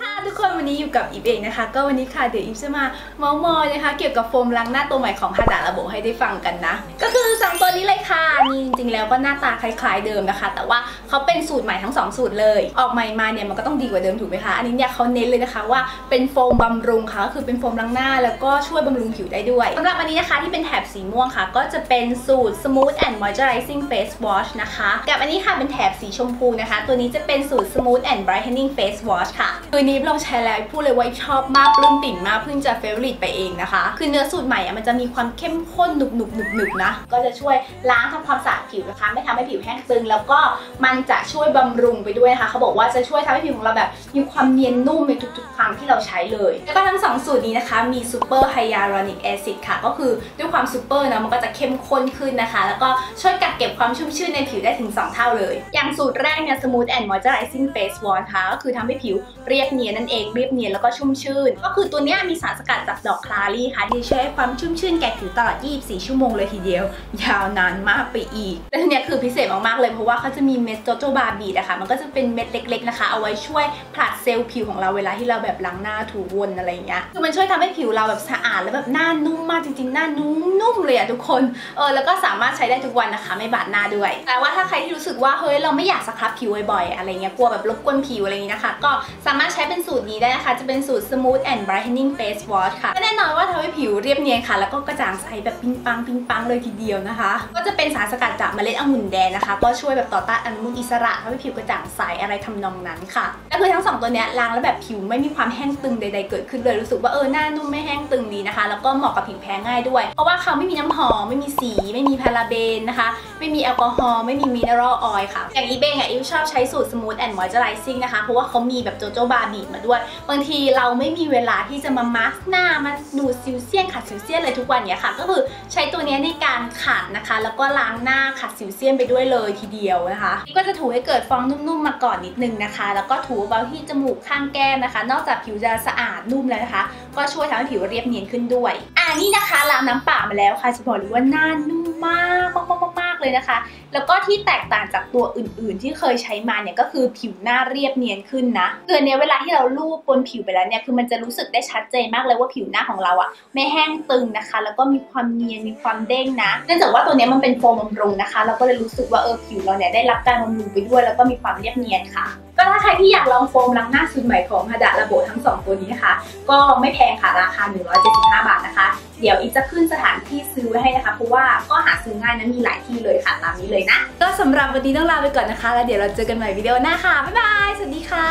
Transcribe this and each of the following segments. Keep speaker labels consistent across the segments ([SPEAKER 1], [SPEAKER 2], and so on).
[SPEAKER 1] ค่ะทุกคนวันนี้อยู่กับอีฟเองนะคะ ก็วันนี้ค่ะเดี๋ยวอีฟจะมาเมาส์มอยนะคะ เกี่ยวกับโฟมล้างหน้าตัวใหม่ของฮาดาระบบให้ได้ฟังกันนะ ก็คือสองตัวนี้เลยค่ะนี่จริงๆแล้วก็หน้าตาคล้ายๆเดิมนะคะ แต่ว่าเขาเป็นสูตรใหม่ทั้งสองสูตรเลย ออกใหม่มาเนี่ยมันก็ต้องดีกว่าเดิมถูกไหมคะอันนี้เนี่ยเขาเน้นเลยนะคะว่าเป็นโฟมบำรุงค่ะก็คือเป็นโฟมล้างหน้าแล้วก็ช่วยบำรุงผิวได้ด้วยสำหรับอันนี้นะคะที่เป็นแถบสีม่วงค่ะ ก็จะเป็นสูตร smooth and moisturizing face wash นะคะกับอันนี้ค่ะเป็นแถบสีชมพูนะคะ ตัวนี้จะเป็นสูตร smooth and brightening face wash ค่ะตัวนี้ลองใช้แล้วพูดเลยว่าชอบมากปลื้มปิ่นมากเพิ่งจะเฟเวอร์ไปเองนะคะ คือเนื้อสูตรใหม่อะมันจะมีความเข้มข้นหนุบหนุบหนุบหนุบนะ ก็จะช่วยล้างทำความสะอาดผิวนะคะ ไม่ทำให้ผิวแห้งตึง แล้วก็มันจะช่วยบำรุงไปด้วยนะคะ เขาบอกว่าจะช่วยทำให้ผิวของเราแบบมีความเนียนนุ่มในทุกๆ ครั้งที่เราใช้เลย แล้วก็ทั้งสองสูตรนี้นะคะมีซูเปอร์ไฮยาลูรอนิกแอซิดค่ะ ก็คือด้วยความซูเปอร์นะมันก็จะเข้มข้นขึ้นนะคะ แล้วก็ช่วยกักเก็บความชุ่มชื่นในผิวได้ถึง 2 เท่าเลย อย่างสูตรแรกเนี่ย Smooth and Moisturizing Face Wash ค่ะก็คือทำให้ผิวเรียบเนียนนั่นเองเรียบเนียนแล้วก็ชุ่มชื่น ก็คือตัวเนี้ยมีสารสกัดจากดอกคลารี่ค่ะที่ช่วยให้ความชุ่มชื่นแก่ผิวตลอด 24 ชั่วโมงเลยทีเดียว ยาวนานมากไปอีกแต่ทีเนี้ยคือพิเศษมากๆเลยเพราะว่าเขาจะมีเม็ดโจโจบาบีดอะคะมันก็จะเป็นเม็ดเล็ก ๆนะคะ เอาไว้ช่วยผลัดเซลล์ผิวของเราเวลาที่เราแบบล้างหน้าถูวนอะไรอย่างเงี้ยคือมันช่วยทำให้ผิวเราแบบสะอาดแล้วแบบหน้านุ่มมากจริงๆหน้านุ่มๆเลยอะทุกคนเออแล้วก็สามารถใช้ได้ทุกวันนะคะ ไม่บาดหน้าด้วย แต่ว่าถ้าใครที่รู้สึกว่าเฮ้ยเราไม่อยากสครับผิวบ่อยๆอะไรเงี้ยกลัวแบบรบกวนผิวอะไรอย่างงี้นะคะ ก็สามารถใช้เป็นสูตรนี้ได้นะคะ จะเป็นสูตร smooth and brightening face wash ค่ะแน่นอนว่าทำให้ผิวเรียบเนียนค่ะ แล้วก็กระจ่างใสแบบปิ้งปังปิ้งปังเลยทีเดียวนะคะ ก็จะเป็นสารสกัดจากเมล็ดองุ่นแดงนะคะ ก็ช่วยแบบต่อต้านอนุมูลอิสระทำให้ผิวกระจ่างใสอะไรทำนองนั้นค่ะและคือทั้งสองตัวเนี้ยล้างแล้วแบบผิวไม่มีความแห้งตึงใด ๆ เกิดขึ้นเลยรู้สึกว่าเออหน้านุ่มไม่แห้งตึง นะคะ แล้วก็เหมาะกับผิวแพ้ง่ายด้วย เพราะว่าเขาไม่มีน้ำหอม ไม่มีสี ไม่มีพาราเบนนะคะ ไม่มีแอลกอฮอล์ ไม่มีมินเนอรัลออยล์ค่ะ อย่างอีเบงอะอิวชอบใช้สูตร smooth and moisturizing นะคะ เพราะว่าเขามีแบบโจโจบาบีมาด้วย บางทีเราไม่มีเวลาที่จะมามาสก์หน้า มาดูดสิวเซียนขัดสิวเซียนเลยทุกวันเนี้ยค่ะ ก็คือใช้ตัวนี้ในการขัดนะคะ แล้วก็ล้างหน้าขัดสิวเซียนไปด้วยเลยทีเดียวนะคะนี่ก็จะถูให้เกิดฟองนุ่มๆมาก่อนนิดนึงนะคะ แล้วก็ถูเบาที่จมูกข้างแก้มนะคะ นอกจากผิวจะสะอาดนุ่มแล้วนะคะ ก็ช่วยทำให้ผิวเรียบเนียนขึ้นด้วย อ่านี่นะคะล้างน้ำเปล่ามาแล้วค่ะจะบอกเลยว่าหน้านุ่มมากมากมาก เลยนะคะ แล้วก็ที่แตกต่างจากตัวอื่นๆ ที่เคยใช้มาเนี่ยก็คือผิวหน้าเรียบเนียนขึ้นนะคือเนี้ยเวลาที่เราลูบบนผิวไปแล้วเนี่ยคือมันจะรู้สึกได้ชัดเจนมากเลยว่าผิวหน้าของเราอะไม่แห้งตึงนะคะ แล้วก็มีความเนียนมีความเด้งนะเนื่องจากว่าตัวเนี้ยมันเป็นโฟมบำรุงนะคะ เราก็เลยรู้สึกว่าเออผิวเราเนี่ยได้รับการบำรุงไปด้วย แล้วก็มีความเรียบเนียนค่ะก็ถ้าใครที่อยากลองโฟมล้างหน้าสูตรใหม่ของฮาดะระโบทั้ง 2 ตัวนี้นะคะ ก็ไม่แพงค่ะราคา 175 บาทนะคะ เดี๋ยวอีกจะขึ้นสถานที่ซื้อไว้ให้นะคะเพราะว่าก็หาซื้อง่ายนะมีหลายที่เลยค่ะตามนี้เลยนะ ก็สำหรับวันนี้ต้องลาไปก่อนนะคะ แล้วเดี๋ยวเราเจอกันใหม่วิดีโอหน้าค่ะ บ๊ายบาย สวัสดีค่ะ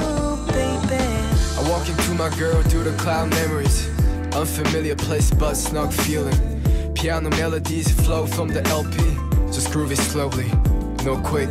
[SPEAKER 2] Oh, baby.
[SPEAKER 3] I walk into my girl through the cloud memories. Unfamiliar place, but snug feeling. Piano melodies flow from the LP. Just groove it slowly, no quick.